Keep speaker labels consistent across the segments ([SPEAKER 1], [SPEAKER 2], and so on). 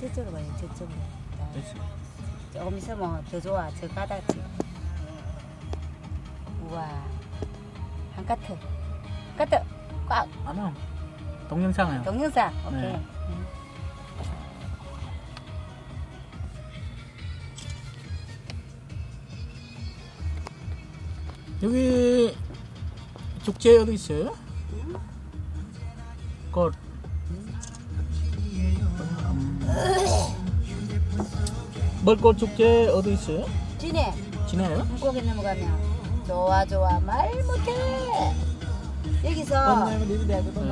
[SPEAKER 1] 저쪽으로 가요. 저쪽으로.
[SPEAKER 2] 그렇지.
[SPEAKER 1] 조금 있으면 더 좋아. 저 가닥지. 우와. 한 카트. 카트. 꽉.
[SPEAKER 2] Ano? 동영상이요.
[SPEAKER 1] 동영상. 오케이.
[SPEAKER 2] 네.
[SPEAKER 1] 응.
[SPEAKER 2] 여기 축제 어디 있어요? 꽃. 벌꽃 축제 어디 있어요?
[SPEAKER 1] 진해.
[SPEAKER 2] 지나요?
[SPEAKER 1] 물고기 넘어가면 좋아 좋아 말 못해. 여기서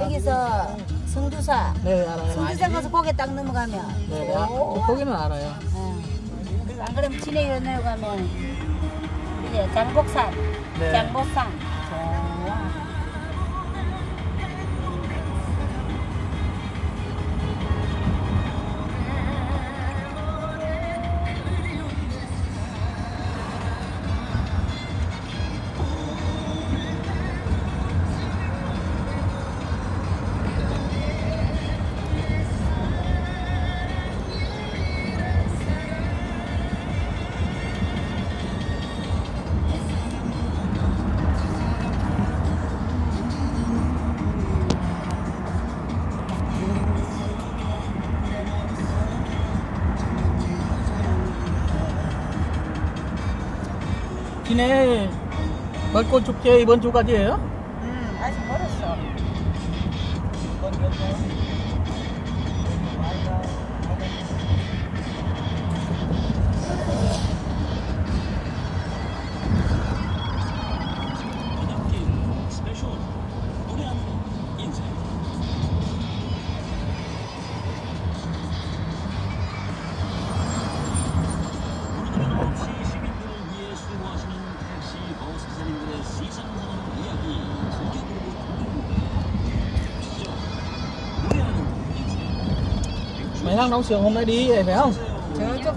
[SPEAKER 1] 여기서 성주사.
[SPEAKER 2] 네 알아요.
[SPEAKER 1] 성주사 가서 고개 딱 넘어가면
[SPEAKER 2] 네, 아,
[SPEAKER 1] 좋아.
[SPEAKER 2] 거기는 알아요.
[SPEAKER 1] 응. 안 그러면 진해로 내려가면 이제 장복산,
[SPEAKER 2] 네.
[SPEAKER 1] 장복산.
[SPEAKER 2] 진해 벌꽃 축제 이번 주까지예요?
[SPEAKER 1] 응, 아직 멀었어.
[SPEAKER 2] hang đóng sườn hôm nay đi phải không?
[SPEAKER 3] Chớ, chốc.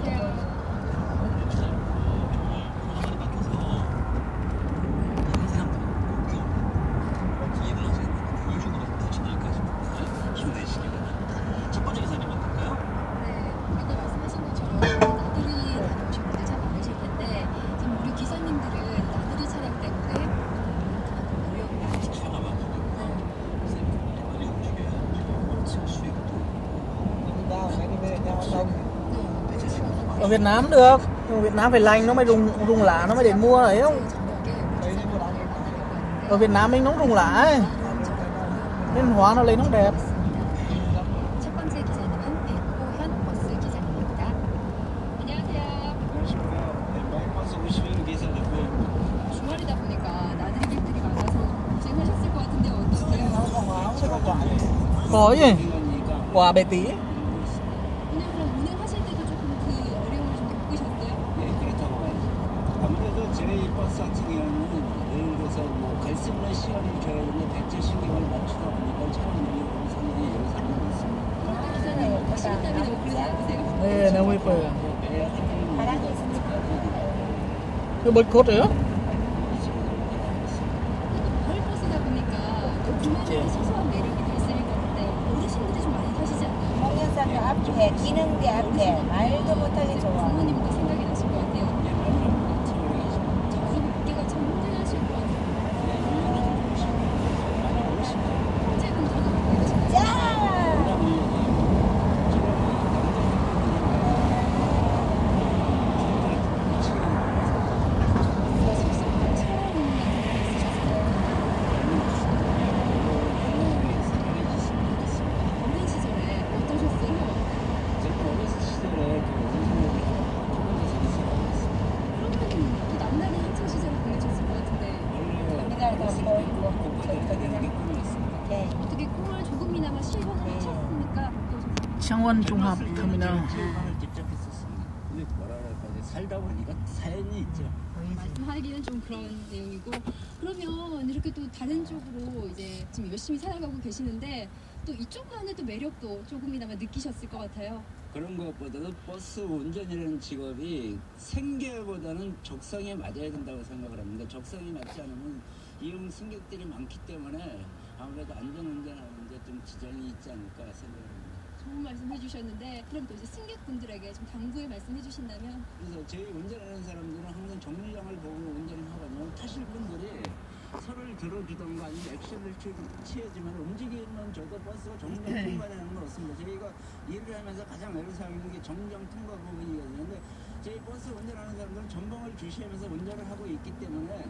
[SPEAKER 2] ở Việt Nam được. Ở Việt Nam phải lành, nó mới rùng rùng lá, nó mới để mua đấy không? Ở Việt Nam mình nó rùng lá ấy. Nên hóa nó lấy nó đẹp. Có gì quà bề tí.
[SPEAKER 4] 너무
[SPEAKER 2] 예뻐요.
[SPEAKER 1] 있으니까.
[SPEAKER 2] 그 벌꽃이에요?
[SPEAKER 4] 마을버스다 보니까 그만의 소소한 매력이 또 있을 건데 어르신들이 좀 많이 타시지 않나요?
[SPEAKER 1] 공연산도 앞에, 기능대 앞에 말도 못하게 좋아.
[SPEAKER 4] 부모님도 생각이 나실 것 같아요. 그래서 먹기가 참 힘드실 것 같아요. 현재 그럼 저도 먹고 계시나요?
[SPEAKER 1] 짠!
[SPEAKER 4] 어린 시절에 어떠셨어요? 그러면 또 남날의 학창 시절을 보내셨을 것 같은데
[SPEAKER 1] 우리나라 가서 보이고, 오케이.
[SPEAKER 4] 어떻게 꿈을 조금이나마 실현을 하셨습니까? 어떠셨어요?
[SPEAKER 2] 창원 종합 터미널.
[SPEAKER 3] 근데 뭐라 그럴까 살다 보니까 사연이 있죠.
[SPEAKER 4] 말씀하기는 좀 그런 내용이고 그러면 이렇게 또 다른 쪽으로 이제 지금 열심히 살아가고 계시는데 또 이쪽만의 또 매력도 조금이나마 느끼셨을 것 같아요.
[SPEAKER 3] 그런 것보다도 버스 운전이라는 직업이 생계보다는 적성에 맞아야 된다고 생각을 합니다. 적성이 맞지 않으면 이용 승객들이 많기 때문에 아무래도 안전 운전하는데 좀 지장이 있지 않을까 생각합니다.
[SPEAKER 4] 좋은 말씀 해주셨는데 그럼 또 이제 승객분들에게 좀 당부의 말씀 해주신다면
[SPEAKER 3] 그래서 저희 운전하는 사람들은 항상 정류장을 보고 운전을 하거든요. 타실 분들이 서로를 들어주던가 아니면 액션을 취- 취해주면 움직이면 저도 버스가 정류장 통과되는 건 없습니다. 저희가 일을 하면서 가장 애로사항인 게 정류장 통과 부분이거든요. 근데 저희 버스 운전하는 사람들은 전방을 주시하면서 운전을 하고 있기 때문에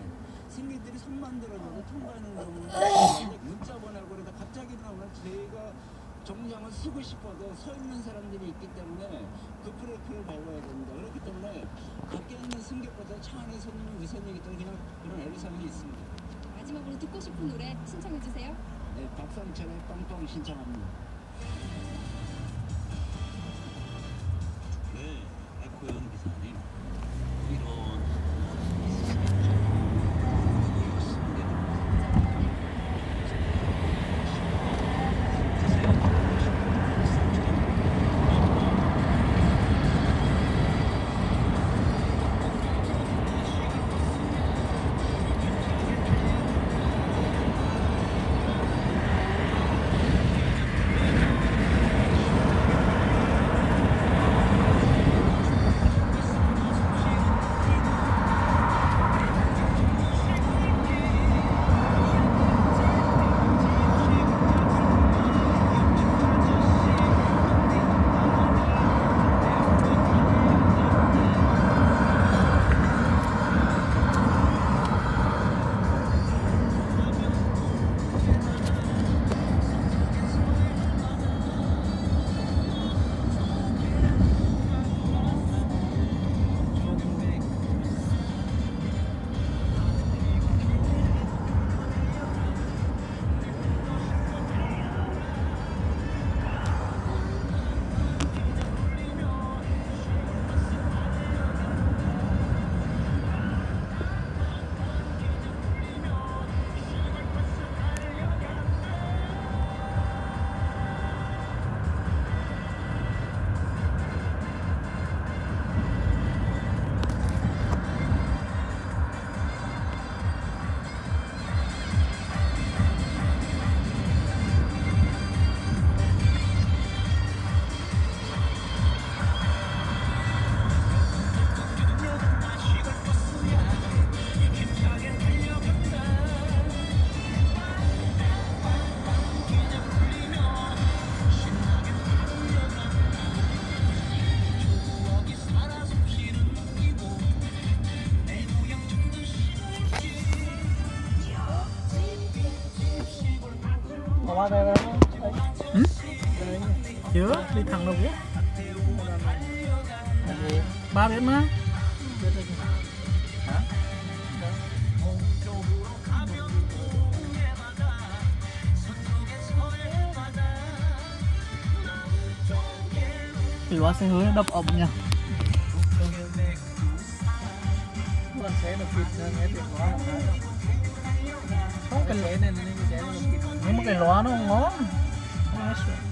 [SPEAKER 3] 승객들이 손만 들어줘도 통과하는 경우는 문자 보내고 그러다 갑자기 나오면 저희가 정류장을 쓰고 싶어도 서 있는 사람들이 있기 때문에 그 브레이크를 밟아야 됩니다. 그렇기 때문에 밖에 있는 승객보다 차 안에 손님이 우선이기 때문에 그냥 그런 애로사항이 있습니다.
[SPEAKER 4] 마지막으로 듣고 싶은 노래 신청해 주세요.
[SPEAKER 3] 네, 박상철의 뻥뻥 신청합니다.
[SPEAKER 2] ừ? chưa đi thẳng đâu biết ba biết mà thì quá sẽ hứa đập ẩm nha. Không cần lẽ này nhưng mà cái lóa nó ngon.
[SPEAKER 1] mushroom.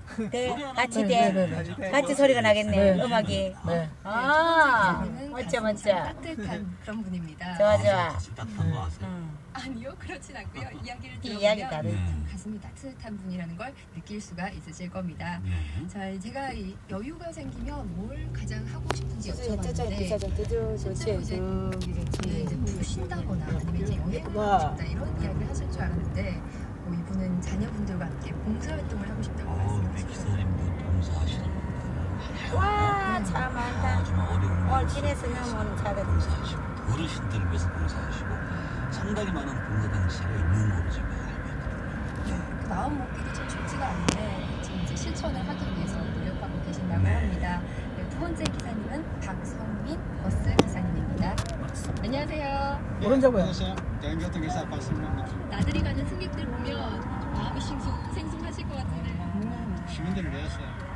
[SPEAKER 2] 네,
[SPEAKER 1] 같이
[SPEAKER 2] 네,
[SPEAKER 1] 돼.
[SPEAKER 2] 네, 네.
[SPEAKER 1] 같이 소리가 나겠네.
[SPEAKER 2] 네.
[SPEAKER 1] 음악이.
[SPEAKER 2] 네
[SPEAKER 1] 아, 멋져, 멋져.
[SPEAKER 4] 따뜻한 그런 분입니다.
[SPEAKER 1] 좋아, 좋아.
[SPEAKER 5] 가슴 따뜻한 거 아세요?
[SPEAKER 1] 응.
[SPEAKER 4] 아니요, 그렇진 않고요. 이야기를
[SPEAKER 1] 이
[SPEAKER 4] 들어보면
[SPEAKER 1] 이야기 다르지.
[SPEAKER 4] 참 가슴이 따뜻한 분이라는 걸 느낄 수가 있으실 겁니다.
[SPEAKER 5] 네.
[SPEAKER 4] 자, 제가 이 여유가 생기면 뭘 가장 하고 싶은지 여쭤봤는데 실제로. 이제 네, 이제. 뭐 쉰다거나 아니면 이제 여행을
[SPEAKER 2] 와.
[SPEAKER 4] 하고 싶다 이런 이야기를 하실 줄 알았는데 뭐 이분은 자녀분들과 함께 봉사활동을 하고 싶다고 말씀하셨어요.
[SPEAKER 5] 봉사하시는.
[SPEAKER 1] 와, 참 많다.
[SPEAKER 5] 아, 정말 어려운
[SPEAKER 1] 오늘 잘 지냈으면 뭐는 잘했지.
[SPEAKER 5] 봉사하시고 어르신들을 위해서 봉사하시고 상당히 많은 봉사 단체가 있는 걸로 제가 알고 있거든요.
[SPEAKER 4] 마음 먹기도 참 쉽지가 않은데 지금 이제 실천을 하기 위해서 노력하고 계신다고 합니다. 네, 두 번째 기사님은 박성민 버스 기사님입니다. 안녕하세요.
[SPEAKER 2] 오른쪽은
[SPEAKER 6] 안녕하세요. 대한교통기사 박승만입니다.
[SPEAKER 4] 나들이 가는 승객들 보면 마음이 싱숭 생숭하실 것 같은데
[SPEAKER 6] 시민들을 위해서 내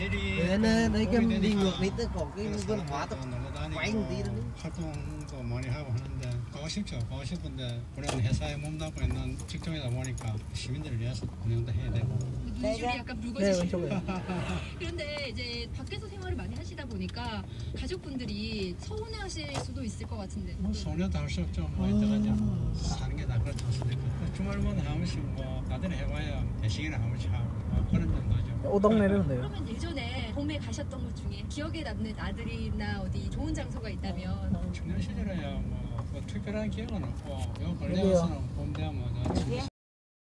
[SPEAKER 7] Nên đây cái đi ngược đi tới còn cái văn hóa
[SPEAKER 6] 다니고
[SPEAKER 7] quay một tí nữa.
[SPEAKER 6] 활동도 많이 하고 하는데 가고 싶죠. 가고 싶은데 우리는 회사에 몸담고 있는 직종이다 보니까 시민들을 위해서 운영도 해야 되고
[SPEAKER 4] 눈줄이 약간
[SPEAKER 2] 네
[SPEAKER 4] 붉어지시고. 그런데 이제 밖에서 생활을 많이 하시다 보니까 가족분들이 서운해하실 수도 있을 것 같은데.
[SPEAKER 6] 뭐 소녀도 할 수 없죠. 뭐 이때까지 사는 게 다 그렇지 않습니까? 주말마다 한 번씩 뭐 나들이 해봐야 대식이나 한 번씩 하고 뭐 그런 정도죠.
[SPEAKER 2] 오동 내리면 돼요
[SPEAKER 4] 그러면 예전에 봄에 가셨던 곳 중에 기억에 남는 나들이나 어디 좋은 장소가 있다면
[SPEAKER 6] 청년 시절에야 뭐, 뭐 특별한 기억은 없고 요
[SPEAKER 2] 여기요.
[SPEAKER 6] 와서는 봄 되면